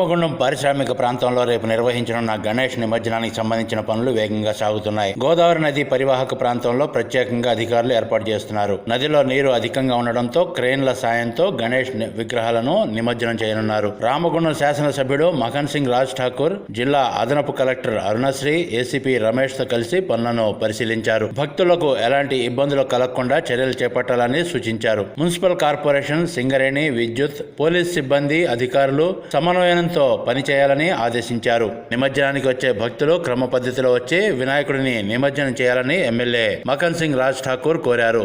రామగుండం పారిశ్రామిక ప్రాంతంలో రేపు నిర్వహించనున్న గణేష్ నిమజ్జనానికి సంబంధించిన పనులు వేగంగా సాగుతున్నాయి. గోదావరి నది పరివాహక ప్రాంతంలో ప్రత్యేకంగా అధికారులు ఏర్పాటు చేస్తున్నారు. నదిలో నీరు అధికంగా ఉండడంతో క్రెయిన్ల సాయంతో గణేష్ విగ్రహాలను నిమజ్జనం చేయనున్నారు. రామగుండం శాసనసభ్యుడు మఖన్ సింగ్ రాజ్ ఠాకూర్ జిల్లా అదనపు కలెక్టర్ అరుణశ్రీ ఏసీపీ రమేష్తో కలిసి పనులను పరిశీలించారు. భక్తులకు ఎలాంటి ఇబ్బందులు కలగకుండా చర్యలు చేపట్టాలని సూచించారు. మున్సిపల్ కార్పొరేషన్ సింగరేణి విద్యుత్ పోలీస్ సిబ్బంది అధికారులు సమన్వయం సమన్వయంతో పనిచేయాలని ఆదేశించారు. నిమజ్జనానికి వచ్చే భక్తులు క్రమ పద్ధతిలో వచ్చి వినాయకుడిని నిమజ్జనం చేయాలని ఎమ్మెల్యే మఖన్ సింగ్ రాజ్ ఠాకూర్ కోరారు.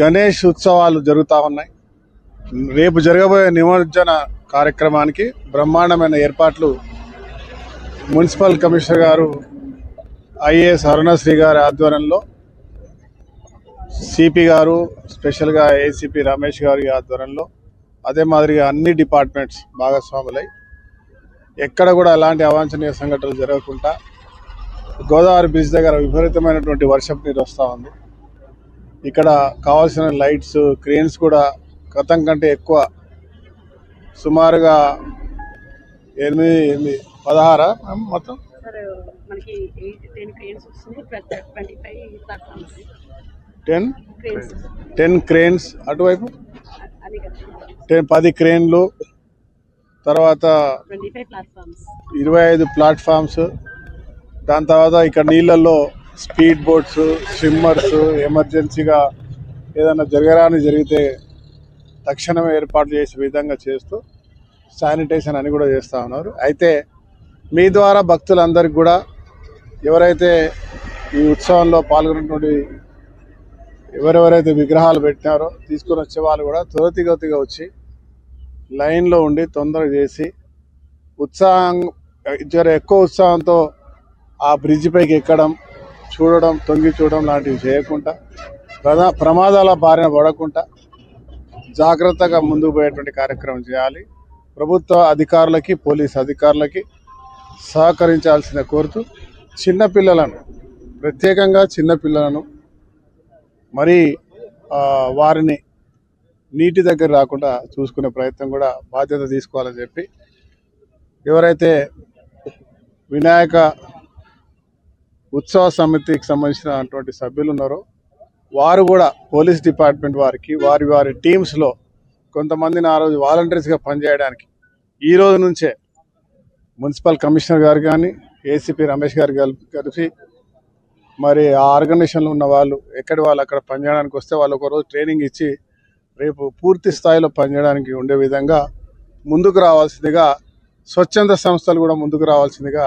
గణేష్ ఉత్సవాలు జరుగుతూ ఉన్నాయి. రేపు జరగబోయే నిమజ్జన కార్యక్రమానికి బ్రహ్మాండమైన ఏర్పాట్లు మున్సిపల్ కమిషనర్ గారు ఐఏఎస్ అరుణశ్రీ గారి ఆధ్వర్యంలో సిపి గారు స్పెషల్గా ఏసీపీ రమేష్ గారి ఆధ్వర్యంలో అదే మాదిరిగా అన్ని డిపార్ట్మెంట్స్ భాగస్వాములై ఎక్కడ కూడా అలాంటి అవాంఛనీయ సంఘటనలు జరగకుండా గోదావరి బ్రిడ్జ్ దగ్గర విపరీతమైనటువంటి వర్షపు నీరు వస్తూ ఉంది. ఇక్కడ కావాల్సిన లైట్స్ క్రేన్స్ కూడా గతం కంటే ఎక్కువ. సుమారుగా ఎనిమిది ఎనిమిది పదహారా మొత్తం? Ten ten? క్రేన్స్. అటువైపు? టెన్ పది క్రేన్లు. తర్వాత ఇరవై ఐదు ప్లాట్ఫామ్స్. దాని తర్వాత ఇక్కడ నీళ్ళల్లో స్పీడ్ బోట్స్ స్విమ్మర్స్ ఎమర్జెన్సీగా ఏదైనా జరగరాని జరిగితే తక్షణమే ఏర్పాటు చేసే విధంగా చేస్తూ శానిటేషన్ అని కూడా చేస్తూ ఉన్నారు. అయితే మీ ద్వారా భక్తులందరికీ కూడా ఎవరైతే ఈ ఉత్సవంలో పాల్గొన్నటువంటి ఎవరెవరైతే విగ్రహాలు పెట్టినారో తీసుకొని వచ్చే వాళ్ళు కూడా త్వరితగతిగా వచ్చి లైన్లో ఉండి తొందరగా చేసి ఉత్సాహం జర ఎక్కువ ఉత్సాహంతో ఆ బ్రిడ్జ్ పైకి ఎక్కడం చూడడం తొంగి చూడడం లాంటివి చేయకుండా ప్రధా ప్రమాదాల బారిన పడకుండా జాగ్రత్తగా ముందుకు పోయేటువంటి కార్యక్రమం చేయాలి. ప్రభుత్వ అధికారులకి పోలీస్ అధికారులకి సహకరించాల్సిన కోరుతూ చిన్నపిల్లలను ప్రత్యేకంగా చిన్నపిల్లలను మరి వారిని నీటి దగ్గర రాకుండా చూసుకునే ప్రయత్నం కూడా బాధ్యత తీసుకోవాలని చెప్పి ఎవరైతే వినాయక ఉత్సవ సమితికి సంబంధించినటువంటి సభ్యులు ఉన్నారో. వారు కూడా పోలీస్ డిపార్ట్మెంట్ వారికి వారి వారి టీమ్స్లో కొంతమందిని ఆ రోజు వాలంటీర్స్గా పనిచేయడానికి. ఈ రోజు నుంచే మున్సిపల్ కమిషనర్ గారు కానీ ఏసీపీ రమేష్ గారు కలిపి మరి ఆ ఆర్గనైజేషన్లో ఉన్న వాళ్ళు ఎక్కడి వాళ్ళు అక్కడ పనిచేయడానికి వస్తే వాళ్ళు ఒక రోజు ట్రైనింగ్ ఇచ్చి రేపు పూర్తి స్థాయిలో పనిచేయడానికి ఉండే విధంగా ముందుకు రావాల్సిందిగా స్వచ్ఛంద సంస్థలు కూడా ముందుకు రావాల్సిందిగా